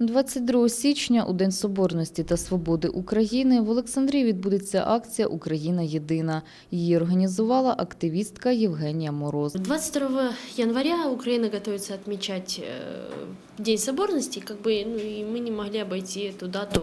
22 січня, у День Соборності та Свободи України, в Олександрії відбудеться акція Україна єдина. Її організувала активістка Євгенія Мороз. 22 января Украина готовится отмечать э, День соборности, как бы, ну, и мы не могли обойти эту дату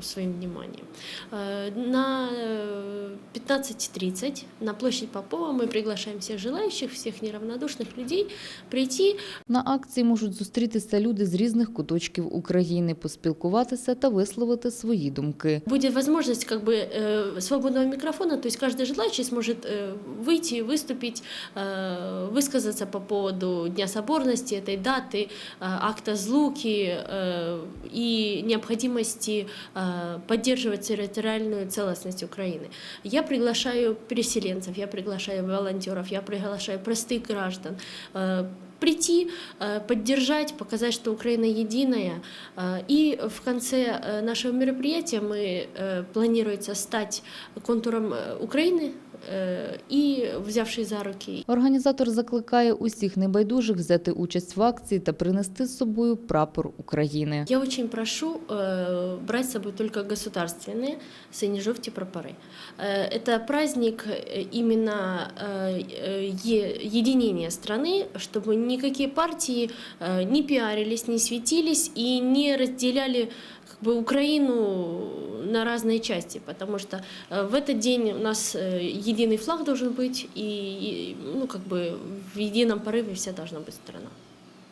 своим вниманием. Э, На э, 15.30 на площадь Попова мы приглашаем всех желающих, всех неравнодушных людей прийти На акції можуть зустрітися люди з різних куточків України, поспілкуватися та висловити свої думки. Будет возможность как бы э, свободного микрофона, то есть каждый желающий сможет э, выйти, выступить, э, высказаться по поводу Дня соборности, этой даты, э, акта злуки э, и необходимости э, поддерживать территориальную целостность Украины. Я приглашаю переселенцев, я приглашаю волонтеров, я приглашаю простых граждан э, прийти, э, поддержать, показать, что Украина единая. Э, И в конце э, нашего мероприятия мы э, планируется стать контуром э, Украины э, и взявший за руки Організатор закликає усіх небайдужих взяти участь в акції та принести з собою прапор України. Я очень прошу э, брать с собой только государственные сине-жовті прапоры. Э, это праздник э, именно э, э, е- единения страны, чтобы никакие партии э, не пиарились, не светились и не разделяли как бы, Украину на разные части, потому что э, в этот день у нас э, единый флаг должен быть, и, и, ну, как бы в едином порыве вся должна быть страна.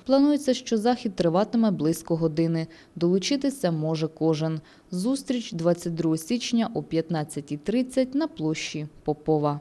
Планується, що захід триватиме близько години. Долучитися може кожен. Зустріч 22 січня о 15.30 на площі Попова.